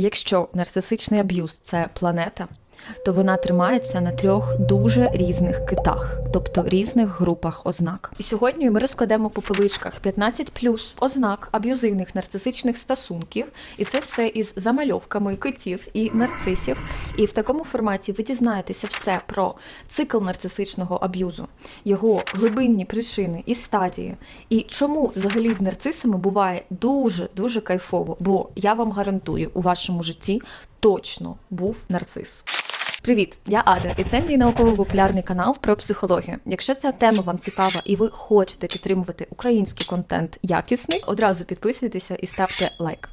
Якщо нарцисичний аб'юз це планета, то вона тримається на трьох дуже різних китах, тобто різних групах ознак. І сьогодні ми розкладемо по поличках 15 плюс ознак аб'юзивних нарцисичних стосунків, і це все із замальовками китів і нарцисів. І в такому форматі ви дізнаєтеся все про цикл нарцисичного аб'юзу, його глибинні причини і стадії, і чому взагалі з нарцисами буває дуже дуже кайфово, бо я вам гарантую, у вашому житті точно був нарцис. Привіт, я Ада, і це мій науково-популярний канал про психологію. Якщо ця тема вам цікава і ви хочете підтримувати український контент якісний, одразу підписуйтеся і ставте лайк.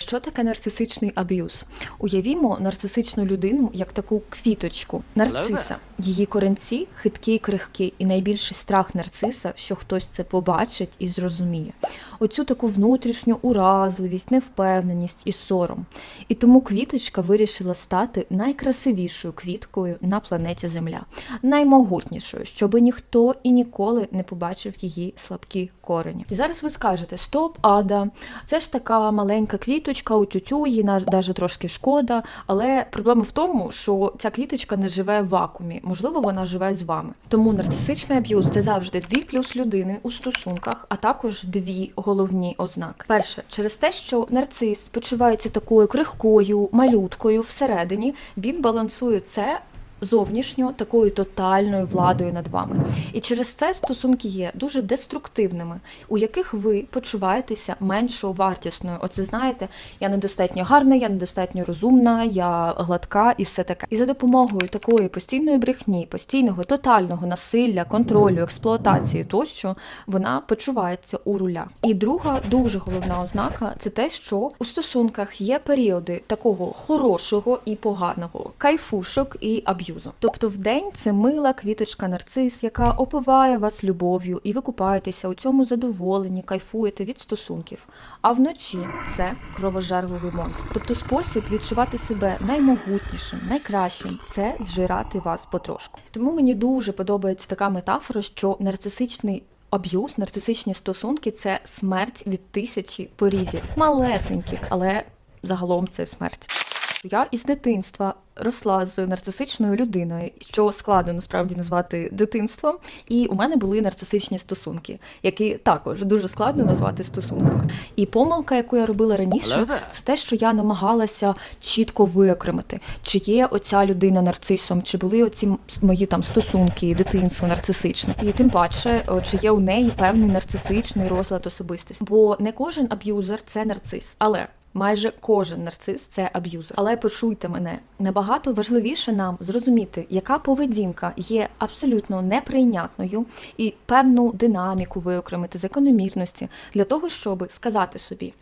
Що таке нарцисичний аб'юз? Уявімо нарцисичну людину як таку квіточку нарциса. Її коренці хиткі й крихкі, і найбільший страх нарциса, що хтось це побачить і зрозуміє. Оцю таку внутрішню уразливість, невпевненість і сором. І тому квіточка вирішила стати найкрасивішою квіткою на планеті Земля, наймогутнішою, щоби ніхто і ніколи не побачив її слабкі корені. І зараз ви скажете: Стоп, Ада, це ж така маленька квіточка у тютю, їй навіть трошки шкода. Але проблема в тому, що ця квіточка не живе в вакуумі. Можливо, вона живе з вами. Тому нарцисичний аб'юз це завжди дві плюс людини у стосунках, а також дві головні ознаки. Перше, через те, що нарцис почувається такою крихкою, малюткою всередині, він балансує це. Зовнішньо такою тотальною владою над вами, і через це стосунки є дуже деструктивними, у яких ви почуваєтеся меншою вартісною. Оце знаєте, я недостатньо гарна, я недостатньо розумна, я гладка і все таке. І за допомогою такої постійної брехні, постійного тотального насилля, контролю, експлуатації тощо вона почувається у руля. І друга дуже головна ознака це те, що у стосунках є періоди такого хорошого і поганого, кайфушок і аб'юзу. Тобто, в день це мила квіточка нарцис, яка опиває вас любов'ю, і ви купаєтеся у цьому задоволенні, кайфуєте від стосунків. А вночі це кровожерливий монстр. Тобто спосіб відчувати себе наймогутнішим, найкращим це зжирати вас потрошку. Тому мені дуже подобається така метафора, що нарцисичний аб'юз, нарцисичні стосунки це смерть від тисячі порізів, малесеньких, але загалом це смерть. Я із дитинства росла з нарцисичною людиною, що складно насправді назвати дитинством. І у мене були нарцисичні стосунки, які також дуже складно назвати стосунками. І помилка, яку я робила раніше, це те, що я намагалася чітко виокремити, чи є оця людина нарцисом, чи були оці мої там стосунки, дитинство нарцисичне, і тим паче, чи є у неї певний нарцисичний розлад особистості. Бо не кожен аб'юзер це нарцис, але. Майже кожен нарцис це аб'юзер. Але почуйте мене, набагато важливіше нам зрозуміти, яка поведінка є абсолютно неприйнятною, і певну динаміку виокремити закономірності для того, щоб сказати собі.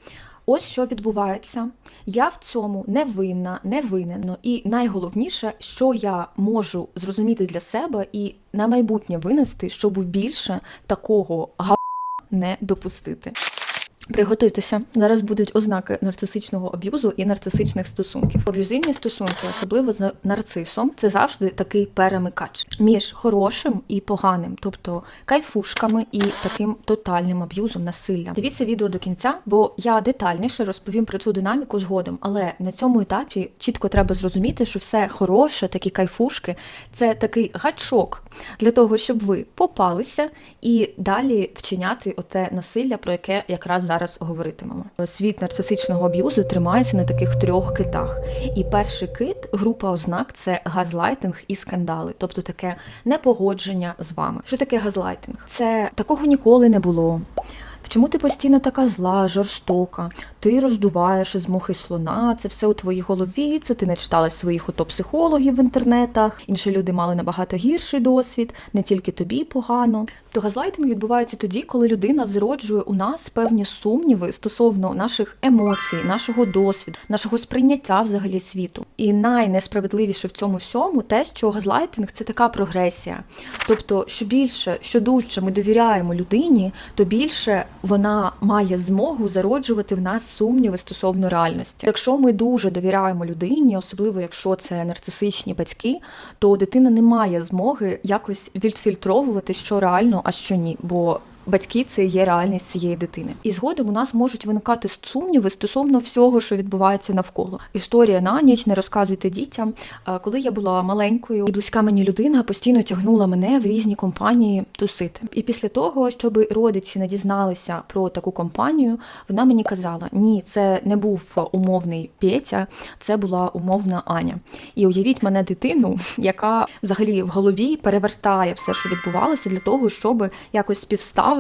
Ось що відбувається. Я в цьому не винна, не винен. І найголовніше, що я можу зрозуміти для себе і на майбутнє винести, щоб більше такого га не допустити. Приготуйтеся, зараз будуть ознаки нарцисичного аб'юзу і нарцисичних стосунків. Аб'юзивні стосунки, особливо з нарцисом, це завжди такий перемикач між хорошим і поганим, тобто кайфушками і таким тотальним аб'юзом, насиллям. Дивіться відео до кінця, бо я детальніше розповім про цю динаміку згодом. Але на цьому етапі чітко треба зрозуміти, що все хороше, такі кайфушки, це такий гачок для того, щоб ви попалися і далі вчиняти оте насилля, про яке якраз зараз говоритимемо. Світ нарцисичного аб'юзу тримається на таких трьох китах. І перший кит, група ознак це газлайтинг і скандали, тобто таке непогодження з вами. Що таке газлайтинг? Це такого ніколи не було. Чому ти постійно така зла, жорстока? Ти роздуваєш із мухи слона, це все у твоїй голові, це ти не читала своїх ото психологів в інтернетах. Інші люди мали набагато гірший досвід, не тільки тобі погано. То газлайтинг відбувається тоді, коли людина зароджує у нас певні сумніви стосовно наших емоцій, нашого досвіду, нашого сприйняття взагалі світу. І найнесправедливіше в цьому всьому те, що газлайтинг це така прогресія. Тобто, що більше, що дужче ми довіряємо людині, то більше вона має змогу зароджувати в нас сумніви стосовно реальності. Якщо ми дуже довіряємо людині, особливо якщо це нарцисичні батьки, то дитина не має змоги якось відфільтровувати, що реально, а що ні. Бо батьки це є реальність цієї дитини. І згодом у нас можуть виникати сумніви стосовно всього, що відбувається навколо. Історія на ніч не розказуйте дітям. Е, Коли я була маленькою і близька мені людина постійно тягнула мене в різні компанії тусити. І після того, щоб родичі не дізналися про таку компанію, вона мені казала: ні, це не був умовний Петя, це була умовна Аня. І уявіть мене дитину, яка взагалі в голові перевертає все, що відбувалося, для того, щоб якось співставити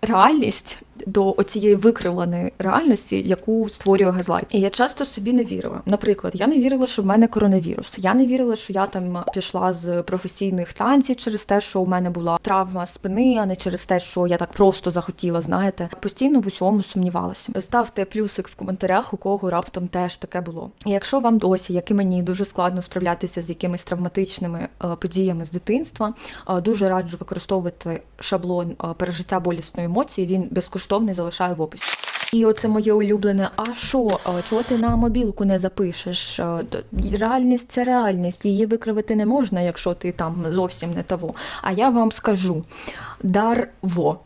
реальність до оцієї викривленої реальності, яку створює газлайт. І я часто собі не вірила. Наприклад, я не вірила, що в мене коронавірус. Я не вірила, що я там пішла з професійних танців через те, що у мене була травма спини, а не через те, що я так просто захотіла. Знаєте, постійно в усьому сумнівалася. Ставте плюсик в коментарях, у кого раптом теж таке було. І якщо вам досі, як і мені, дуже складно справлятися з якимись травматичними е, подіями з дитинства, е, дуже раджу використовувати шаблон е, пережиття болісної емоції. Він безкоштовний залишаю в описі. І оце моє улюблене. А що, чого ти на мобілку не запишеш? Реальність це реальність. Її викривити не можна, якщо ти там зовсім не того. А я вам скажу дарво.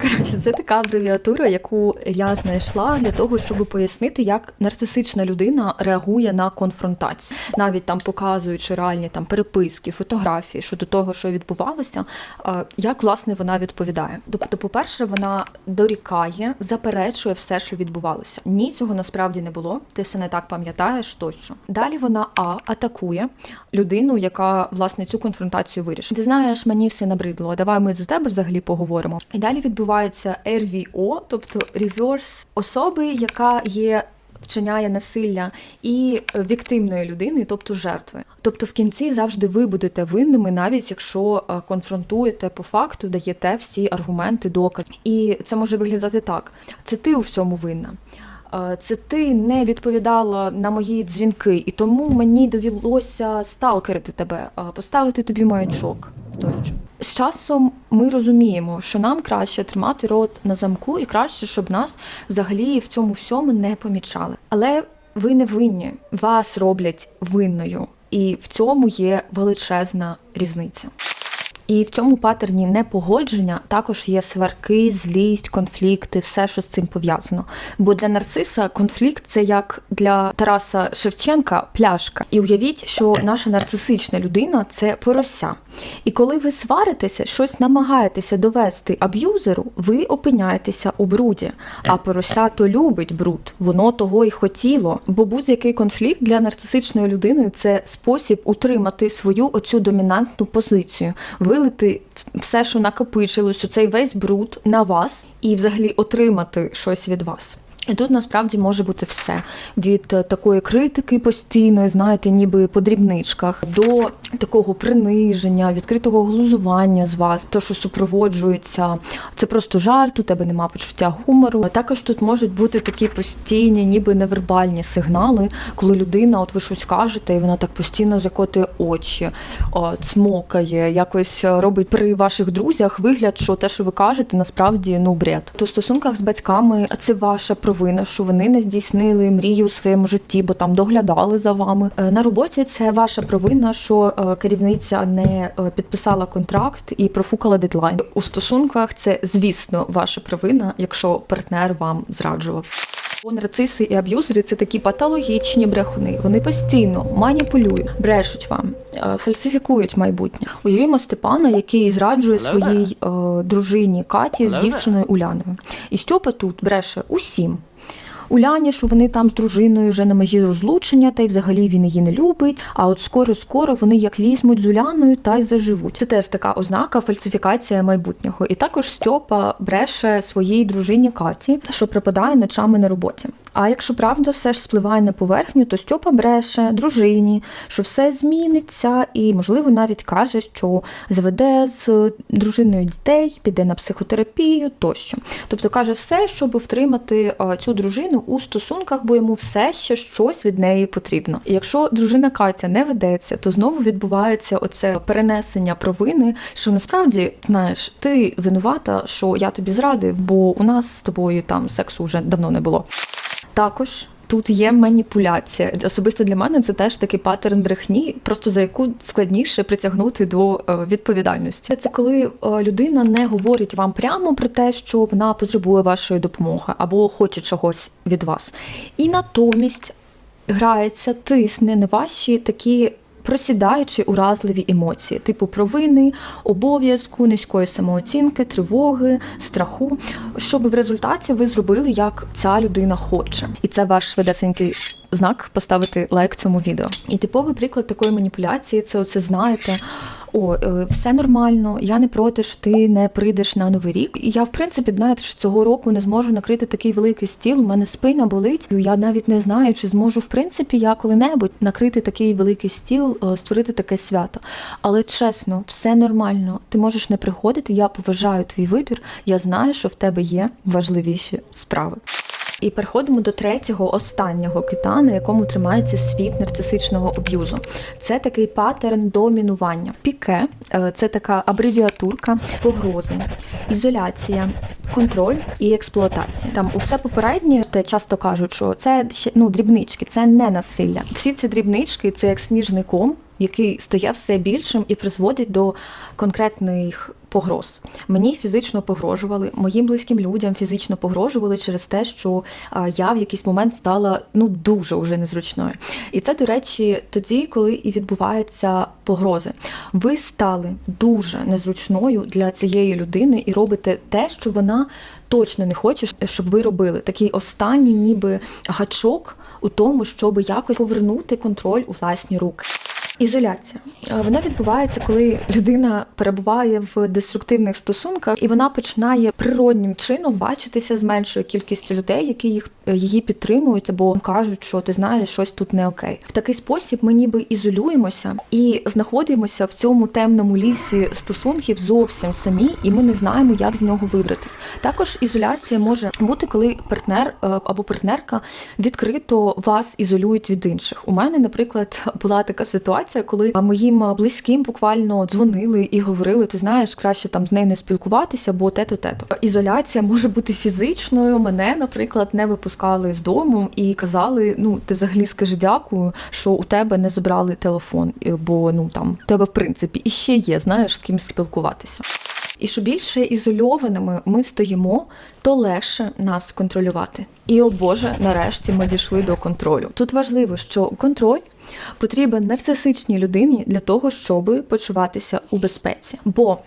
Коротше, це така абревіатура, яку я знайшла для того, щоб пояснити, як нарцисична людина реагує на конфронтацію, навіть там показуючи реальні там переписки, фотографії щодо того, що відбувалося, як власне вона відповідає. Тобто, по-перше, вона дорікає, заперечує все, що відбувалося. Ні, цього насправді не було. Ти все не так пам'ятаєш тощо. Далі вона а атакує людину, яка власне цю конфронтацію вирішить. Ти знаєш, мені все набридло. Давай ми за тебе взагалі поговоримо. І далі відбувається RVO, тобто reverse особи, яка є. Вчиняє насилля і віктивної людини, тобто жертви. Тобто, в кінці завжди ви будете винними, навіть якщо е, конфронтуєте по факту, даєте всі аргументи, докази. І це може виглядати так: це ти у всьому винна. Е, Це ти не відповідала на мої дзвінки, і тому мені довелося сталкерити тебе, е, поставити тобі маячок тощо. З часом ми розуміємо, що нам краще тримати рот на замку, і краще, щоб нас взагалі в цьому всьому не помічали. Але ви не винні, вас роблять винною, і в цьому є величезна різниця. І в цьому патерні непогодження також є сварки, злість, конфлікти, все, що з цим пов'язано. Бо для нарциса конфлікт це як для Тараса Шевченка пляшка. І уявіть, що наша нарцисична людина це порося. І коли ви сваритеся, щось намагаєтеся довести аб'юзеру, ви опиняєтеся у бруді. А порося то любить бруд, воно того й хотіло. Бо будь-який конфлікт для нарцисичної людини це спосіб утримати свою оцю домінантну позицію, вилити все, що накопичилось, цей весь бруд на вас, і взагалі отримати щось від вас. І тут насправді може бути все від е, такої критики постійної, знаєте, ніби по дрібничках, до такого приниження, відкритого глузування з вас, то що супроводжується, це просто жарт, у тебе нема почуття гумору. Також тут можуть бути такі постійні, ніби невербальні сигнали, коли людина, от ви щось кажете, і вона так постійно закотує очі, цмокає, якось е, робить при ваших друзях вигляд, що те, що ви кажете, насправді ну бред. То в стосунках з батьками це ваша провина, що вони не здійснили мрію у своєму житті, бо там доглядали за вами. Е, На роботі це ваша провина, що е, керівниця не е, підписала контракт і профукала дедлайн. У стосунках це, звісно, ваша провина, якщо партнер вам зраджував. Нарциси і аб'юзери це такі патологічні брехуни. Вони постійно маніпулюють, брешуть вам, е, фальсифікують майбутнє. Уявімо Степана, який зраджує своїй е, дружині Каті з дівчиною Уляною. І Стьопа тут бреше усім. Уляні, що вони там з дружиною вже на межі розлучення, та й взагалі він її не любить. А от скоро-скоро вони як візьмуть з Уляною та й заживуть. Це теж така ознака фальсифікація майбутнього. І також Стьопа бреше своїй дружині Каті, що припадає ночами на роботі. А якщо правда все ж спливає на поверхню, то Стьопа бреше дружині, що все зміниться, і можливо навіть каже, що заведе з дружиною дітей, піде на психотерапію тощо. Тобто каже все, щоб втримати цю дружину у стосунках, бо йому все ще щось від неї потрібно. І якщо дружина Катя не ведеться, то знову відбувається оце перенесення провини, що насправді знаєш, ти винувата, що я тобі зрадив, бо у нас з тобою там сексу вже давно не було. Також тут є маніпуляція. Особисто для мене це теж такий паттерн брехні, просто за яку складніше притягнути до е, відповідальності. Це коли е, людина не говорить вам прямо про те, що вона потребує вашої допомоги або хоче чогось від вас, і натомість грається, тисне на ваші такі. Просідаючи уразливі емоції, типу провини, обов'язку, низької самооцінки, тривоги, страху, щоб в результаті ви зробили, як ця людина хоче, і це ваш швидесенький знак поставити лайк цьому відео. І типовий приклад такої маніпуляції це оце знаєте. О, е, все нормально, я не проти, що ти не прийдеш на новий рік. Я, в принципі, знаєте, що цього року не зможу накрити такий великий стіл. У мене спина болить. Я навіть не знаю, чи зможу в принципі я коли-небудь накрити такий великий стіл, е, створити таке свято. Але чесно, все нормально. Ти можеш не приходити. Я поважаю твій вибір. Я знаю, що в тебе є важливіші справи. І переходимо до третього, останнього кита, на якому тримається світ нарцисичного аб'юзу. Це такий паттерн домінування. Піке е, це така абревіатурка погрози, ізоляція, контроль і експлуатація. Там усе попереднє, те часто кажуть, що це ну дрібнички, це не насилля. Всі ці дрібнички це як сніжний ком. Який стає все більшим і призводить до конкретних погроз. Мені фізично погрожували, моїм близьким людям фізично погрожували через те, що я в якийсь момент стала ну дуже уже незручною. І це, до речі, тоді, коли і відбуваються погрози. Ви стали дуже незручною для цієї людини і робите те, що вона точно не хоче, щоб ви робили. Такий останній, ніби гачок у тому, щоб якось повернути контроль у власні руки. Ізоляція Е, вона відбувається, коли людина перебуває в деструктивних стосунках, і вона починає природнім чином бачитися з меншою кількістю людей, які їх е, її підтримують або кажуть, що ти знаєш, щось тут не окей. В такий спосіб ми ніби ізолюємося і знаходимося в цьому темному лісі стосунків зовсім самі, і ми не знаємо, як з нього вибратись. Також ізоляція може бути, коли партнер е, або партнерка відкрито вас ізолюють від інших. У мене, наприклад, була така ситуація, коли моїм близьким буквально дзвонили і говорили: ти знаєш, краще там з нею не спілкуватися, бо те-то, те-то. Ізоляція може бути фізичною. Мене, наприклад, не випускали з дому і казали: ну ти взагалі скажи дякую, що у тебе не забрали телефон, бо ну там у тебе в принципі іще є, знаєш, з ким спілкуватися. І що більше ізольованими ми стаємо, то легше нас контролювати. І о Боже, нарешті ми дійшли до контролю. Тут важливо, що контроль потрібен нарцисичній людині для того, щоб почуватися у безпеці. Бо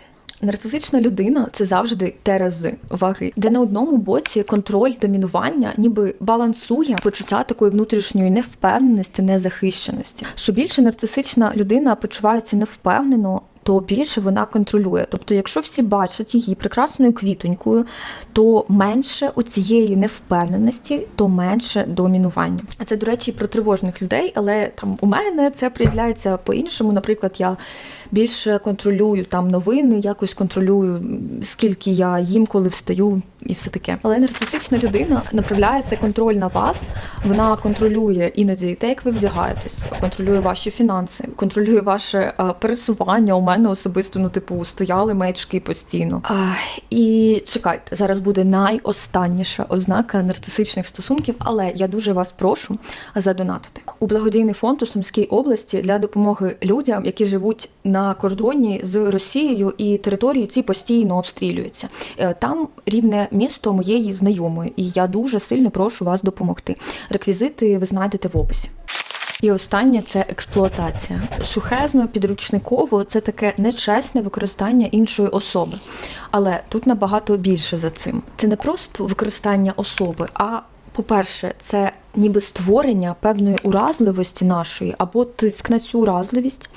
Нарцисична людина це завжди терези ваги, де на одному боці контроль домінування, ніби балансує почуття такої внутрішньої невпевненості, незахищеності. Що більше нарцисична людина почувається невпевнено, то більше вона контролює. Тобто, якщо всі бачать її прекрасною квітонькою, то менше у цієї невпевненості, то менше домінування. Це, до речі, про тривожних людей, але там у мене це проявляється по-іншому. Наприклад, я більше контролюю там новини, якось контролюю, скільки я їм, коли встаю, і все таке. Але нарцисична людина направляє цей контроль на вас. Вона контролює іноді те, як ви вдягаєтесь, контролює ваші фінанси, контролює ваше а, пересування. У мене особисто ну, типу, стояли мечки постійно. А, і чекайте, зараз буде найостанніша ознака нарцисичних стосунків, але я дуже вас прошу задонатити у благодійний фонд у Сумській області для допомоги людям, які живуть на на кордоні з Росією, і території ці постійно обстрілюються. Е, там рідне місто моєї знайомої, і я дуже сильно прошу вас допомогти. Реквізити ви знайдете в описі. І останнє це експлуатація. Сухезно, підручниково це таке нечесне використання іншої особи. Але тут набагато більше за цим. Це не просто використання особи, а по-перше, це ніби створення певної уразливості нашої або тиск на цю уразливість.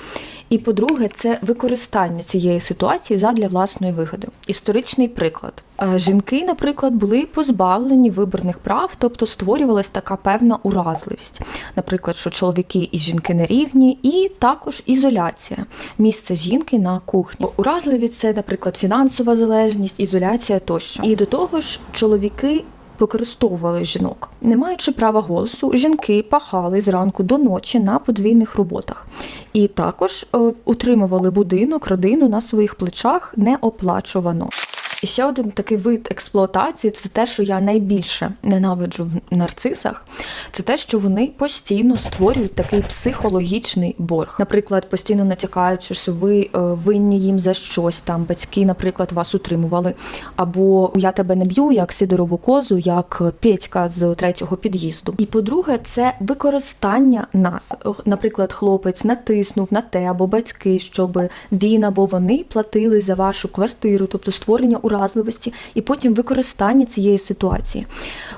І по-друге, це використання цієї ситуації задля власної вигоди. Історичний приклад. Жінки, наприклад, були позбавлені виборних прав, тобто створювалася така певна уразливість. Наприклад, що чоловіки і жінки не рівні, і також ізоляція, місце жінки на кухні. Уразливість це, наприклад, фінансова залежність, ізоляція тощо. І до того ж, чоловіки використовували жінок. Не маючи права голосу, жінки пахали зранку до ночі на подвійних роботах і також е, утримували будинок, родину на своїх плечах неоплачувано. І ще один такий вид експлуатації це те, що я найбільше ненавиджу в нарцисах. Це те, що вони постійно створюють такий психологічний борг. Наприклад, постійно натякаючи, що ви е, винні їм за щось там, батьки, наприклад, вас утримували. Або я тебе не б'ю, як Сидорову козу, як Петька з третього під'їзду. І по-друге, це використання нас. Наприклад, хлопець натиснув на те або батьки, щоб він або вони платили за вашу квартиру, тобто створення уразливості, і потім використання цієї ситуації.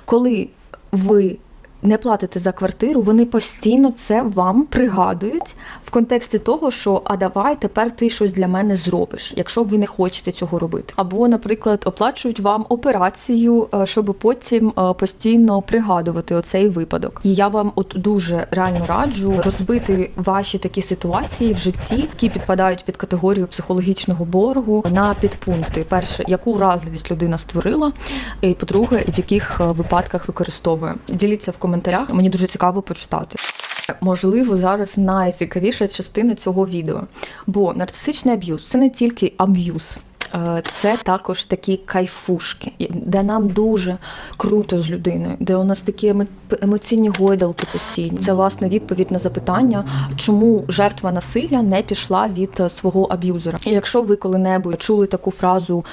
Коли ви не платите за квартиру, вони постійно це вам пригадують в контексті того, що а давай тепер ти щось для мене зробиш, якщо ви не хочете цього робити. Або, наприклад, оплачують вам операцію, е, щоб потім е, постійно пригадувати оцей випадок. І я вам от дуже реально раджу розбити ваші такі ситуації в житті, які підпадають під категорію психологічного боргу на підпункти. Перше, яку вразливість людина створила, і по-друге, в яких е, випадках використовує. Діліться в коментарях. Мені дуже цікаво почитати. Можливо, зараз найцікавіша частина цього відео. Бо нарцисичний аб'юз це не тільки аб'юз. Е, Це також такі кайфушки, де нам дуже круто з людиною, де у нас такі емо- емоційні гойдалки постійні. Це власне відповідь на запитання, чому жертва насилля не пішла від е, свого аб'юзера. І якщо ви коли-небудь чули таку фразу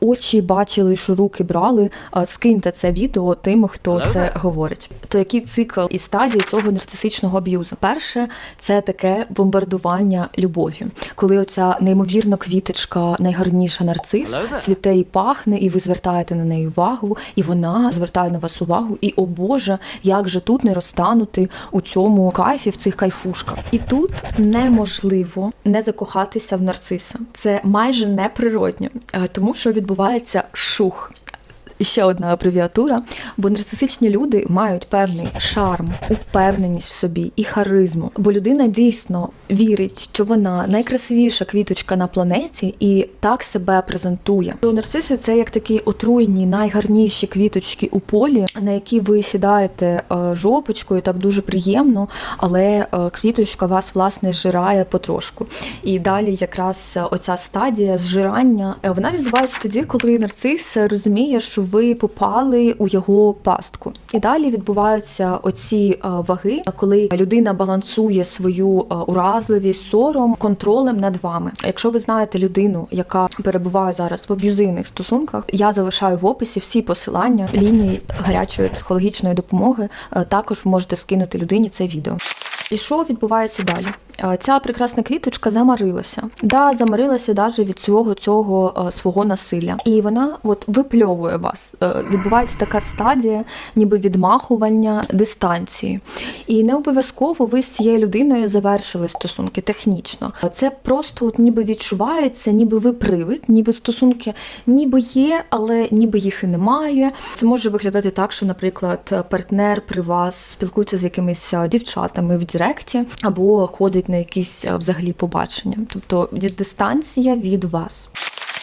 очі бачили, що руки брали, скиньте це відео тим, хто це говорить. То який цикл і стадії цього нарцисичного аб'юзу? Перше, це таке бомбардування любов'ю, коли оця неймовірна квіточка, найгарніша нарцис, цвіте і пахне, і ви звертаєте на неї увагу, і вона звертає на вас увагу. І о Боже, як же тут не розтанути у цьому кайфі, в цих кайфушках. І тут неможливо не закохатися в нарциса. Це майже неприродньо, е, тому що відбувається шух. Ще одна абревіатура, бо нарцисичні люди мають певний шарм, упевненість в собі і харизму. Бо людина дійсно вірить, що вона найкрасивіша квіточка на планеті і так себе презентує. То нарциси це як такі отруєні, найгарніші квіточки у полі, на які ви сідаєте е, жопочкою, так дуже приємно, але е, квіточка вас власне зжирає потрошку. І далі якраз оця стадія зжирання е, вона відбувається тоді, коли нарцис розуміє, що ви попали у його пастку. І далі відбуваються оці е, ваги, коли людина балансує свою е, уразливість, сором контролем над вами. Якщо ви знаєте людину, яка перебуває зараз в аб'юзивних стосунках, я залишаю в описі всі посилання лінії гарячої психологічної допомоги. Е, Також можете скинути людині це відео. І що відбувається далі? Ця прекрасна квіточка замарилася. Да, замарилася навіть від цього цього е, свого насилля. І вона от випльовує вас. Е, Відбувається така стадія, ніби відмахування дистанції. І не обов'язково ви з цією людиною завершили стосунки технічно. Це просто от ніби відчувається, ніби ви привид, ніби стосунки ніби є, але ніби їх і немає. Це може виглядати так, що, наприклад, партнер при вас спілкується з якимись дівчатами в Директі або ходить на якісь взагалі побачення. Тобто дистанція від вас.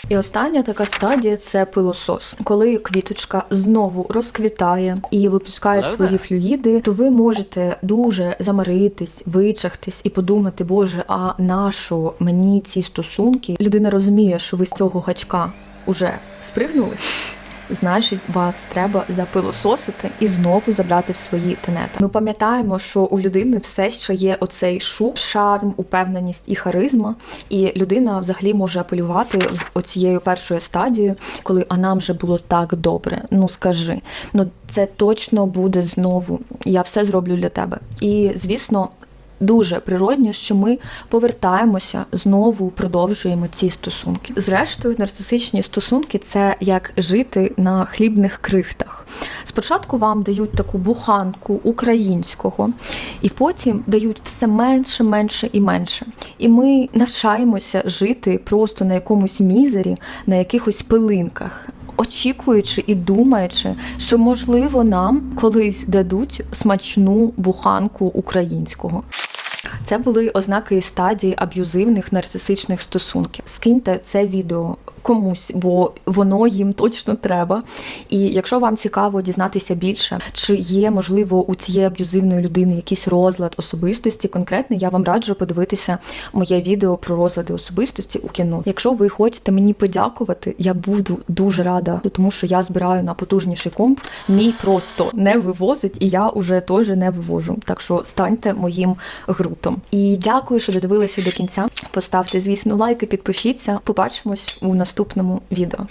І остання така стадія це пилосос. Коли квіточка знову розквітає і випускає свої флюїди, то ви можете дуже замаритись, вичахтись і подумати, боже, а нащо мені ці стосунки? Людина розуміє, що ви з цього гачка уже спригнули. Значить, вас треба запилососити і знову забрати в свої тенета. Ми пам'ятаємо, що у людини все ще є оцей шук, шарм, упевненість і харизма. І людина взагалі може апелювати з оцією першою стадією, коли а нам же було так добре. Ну скажи, ну це точно буде знову. Я все зроблю для тебе. І звісно. Дуже природньо, що ми повертаємося знову, продовжуємо ці стосунки. Зрештою, нарцисичні стосунки це як жити на хлібних крихтах. Спочатку вам дають таку буханку українського, і потім дають все менше, менше і менше. І ми навчаємося жити просто на якомусь мізері, на якихось пилинках. Очікуючи і думаючи, що можливо нам колись дадуть смачну буханку українського. Це були ознаки стадії аб'юзивних нарцисичних стосунків. Скиньте це відео комусь, бо воно їм точно треба. І якщо вам цікаво дізнатися більше, чи є можливо у цієї аб'юзивної людини якийсь розлад особистості конкретний, я вам раджу подивитися моє відео про розлади особистості у кіно. Якщо ви хочете мені подякувати, я буду дуже рада, тому що я збираю на потужніший комп. Мій просто не вивозить, і я уже теж не вивожу. Так що станьте моїм грутом. І дякую, що додивилися до кінця. Поставте, звісно, лайки, підпишіться. Побачимось у наступному відео.